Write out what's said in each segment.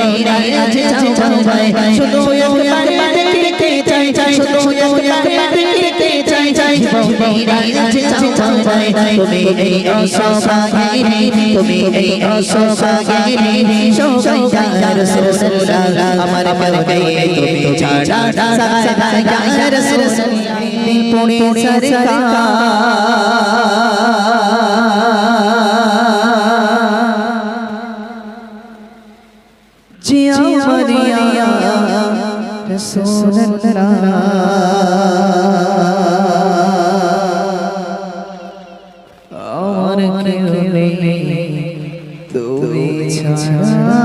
জীবনের আছে চাও শুধু একবার দেখতে চাই চাই শুধু একবার দেখতে চাই চাই জীবনের আছে চাও তুমি এই অসহায় তুমি এই অসহায় সবাই রাসূলুল্লাহ আমার মনে তুমি ছাড়া সারা রাসূলুল্লাহ পুনে সরকার রাসূলুল্লাহ আমার কেউ নেই তুমি ছাড়া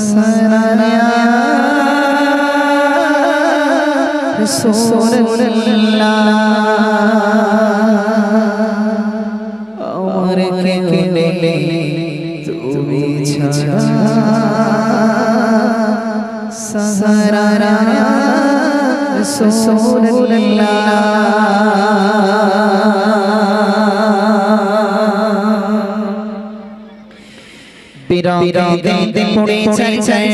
সারায়া তুমি ছাড়া সারায়া রাসূলুল্লাহ বিরাম পুড়ে ছাই ছাই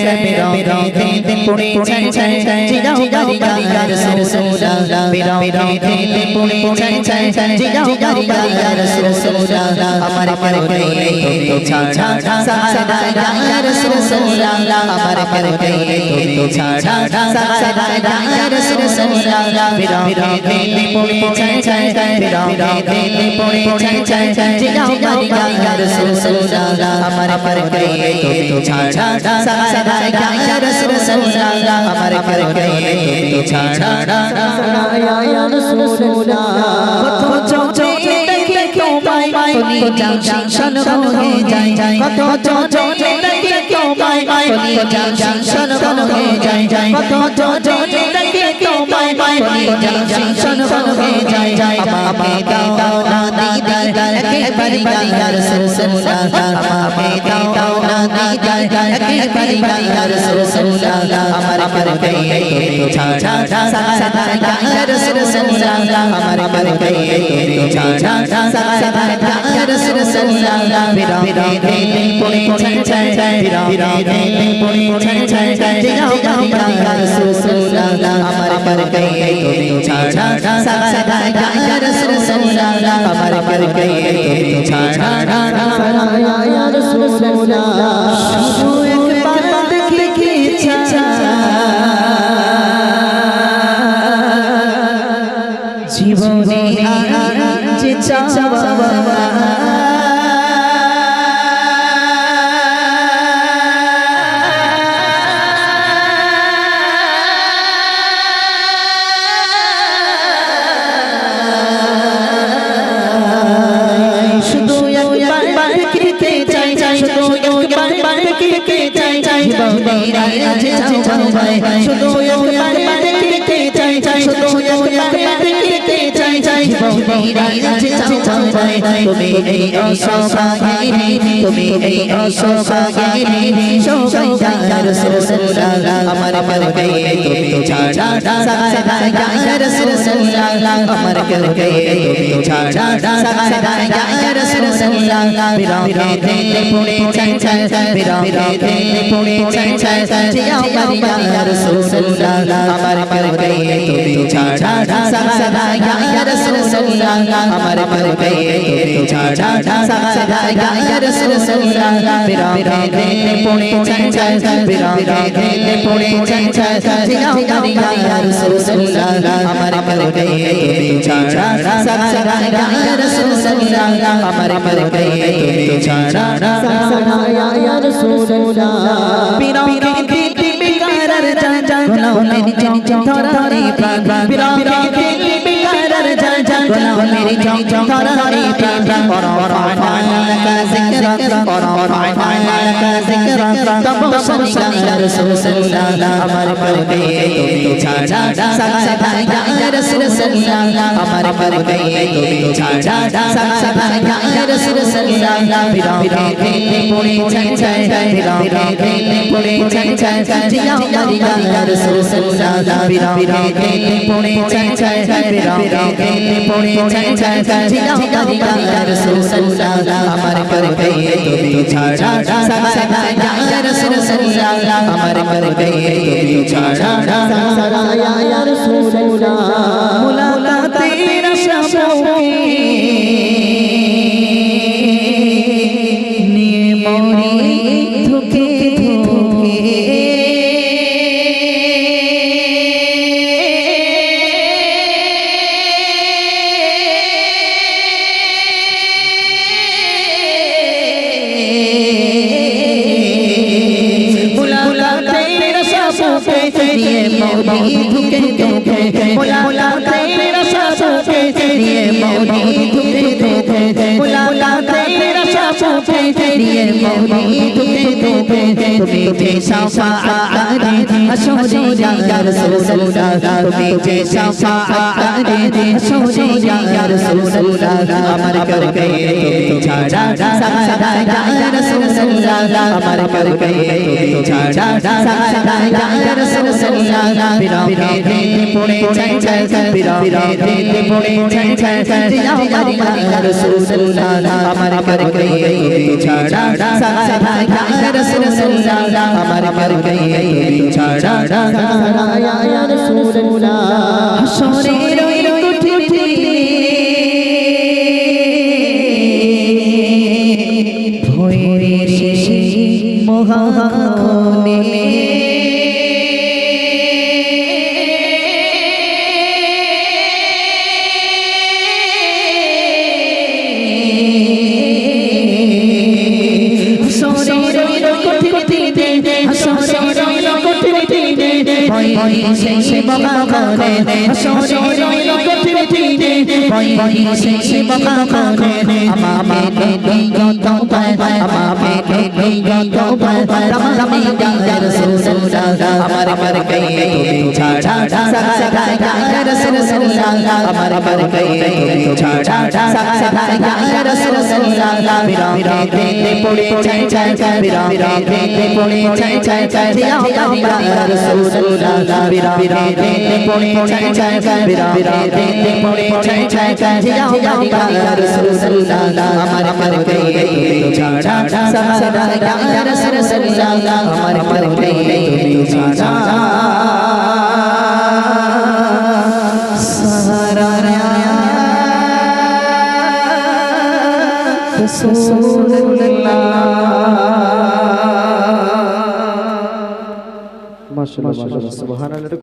পুড়ে ছাই জিগাও গারি গারি রাসূলুল্লাহ পুড়ে ছাই জিগাও গারি গারি আমার আমার কইলে ছাড়া সারা গায়া রাসূলুল্লাহ আমার আমার কইলে ছাড়া সারা গায়া রাসূলুল্লাহ বিরাম পুড়ে ছাই ছাই পুড়ে ছাই জিগাও গারি গারি আমার আমার কইলে তো ছাড়া সারা গায়া রাসূলুল্লাহ আমার আমার কইলে তো ছাড়া সারা রাসূলুল্লাহ কত চোখে দেখে তোমায় কলি জাংশন হয়ে যায় কত চোখে দেখে তোমায় কলি জাংশন হয়ে যায় যায় কত চোখে দেখে তোমায় কলি জাংশন হয়ে যায় যায় আমাকে দাও না দিদার একেবারে ইয়া রাসূলুল্লাহ আমাকে দাও না দিদার একেবারে ইয়া রাসূলুল্লাহ আমার আমার কইলে তো ছাড়া সারা ইয়া রাসূলুল্লাহ আমার আমার কইলে তো ছাড়া সারা ইয়া রাসূলুল্লাহ বিরাম বিরাম পড়ে ছাই ছাই ছাই ছাই জিগাও গাও ইয়া আমার আমার কইলে তো ছাড়া সারা ইয়া রাসূলুল্লাহ আমার আমার কইলে ছাড়া চাই চাই চাই চাই জীবনে আছে ভাই তুমি এই অসহায় তুমি এই অসহায় সবাই ইয়া রাসূলুল্লাহ আমার কইলে তুমি ছাড়া সারা ইয়া রাসূলুল্লাহ আমার কইলে তুমি ছাড়া সারা ইয়া রাসূলুল্লাহ বিরাম দিন পুড়ে ছাই ছাই বিরাম দিন পুড়ে ছাই ছাই জিয়াও গারি ইয়া রাসূলুল্লাহ আমার কইলে তুমি ছাড়া সারা ইয়া রাসূলুল্লাহ আমার আমার কইলে তুমি ছাড়া সারা ইয়া রাসূলুল্লাহ বিরাম দিন পুড়ে ছাই ছাই বিরাম দিন পুড়ে ছাই ছাই জিয়াও গারি ইয়া রাসূলুল্লাহ আমার আমার কইলে তুমি ছাড়া সারা ইয়া রাসূলুল্লাহ আমার আমার কইলে তুমি ছাড়া সারা ইয়া রাসূলুল্লাহ বিরাম দিন বিকারার জান জান গোলামের চম চম ধরারে প্রাণ বিরাম দিন বিকারার ইয়া ছাড়া ইয়া ইয়া ইয়া চাই জিলাও ইয়া রাসূলুল্লাহ আমার কর গয়ে তুমি ছাড়া সারা ইয়া আমার কর তুমি আশাকে নিয়ে মরি ধুকে ধুকে তুমি যে সাফাআরে হাসরে ইয়া রাসূলুল্লাহ তুমি যে সাফাআরে হাসরে ইয়া রাসূলুল্লাহ আমার কর গয়ে তুমি ছাড়া সারা ইয়া রাসূলুল্লাহ আমার কর গয়ে তুমি ছাড়া সারা ইয়া রাসূলুল্লাহ বিরা বিরা পড়ে চাই চাই বিরা বিরা পড়ে চাই চাই জিলাও ইয়া রাসূলুল্লাহ আমার কর গয়ে তুমি ছাড়া সারা ইয়া রাসূলুল্লাহ আমার কর গয়ে ছাড়া ইয়া রাসূলুল্লাহ হাসরের ভয়ের শেষে মহাখনে ভয়ের শেষে মহাখনে হাসরের ওই কুঠিতে ভয়ের শেষে মহাখনে আমামে নিয়ত পায় আমামে নিয়ত পায় রমরমে ইয়া রাসূলুল্লাহ আমার আমার কইয়ে তুমি ছাড়া সারা ইয়া রাসূলুল্লাহ আমার আমার কইয়ে তুমি ছাড়া সারা ইয়া রাসূলুল্লাহ বিরা বিরা তে পড়ে চাই চাই চাই বিরা বিরা তে পড়ে চাই চাই চাই জিয়া ইয়া রাসূলুল্লাহ বিরা বিরা তে পড়ে চাই চাই চাই বিরা বিরা তে পড়ে চাই চাই চাই জিয়া আমার আমার আমার আমার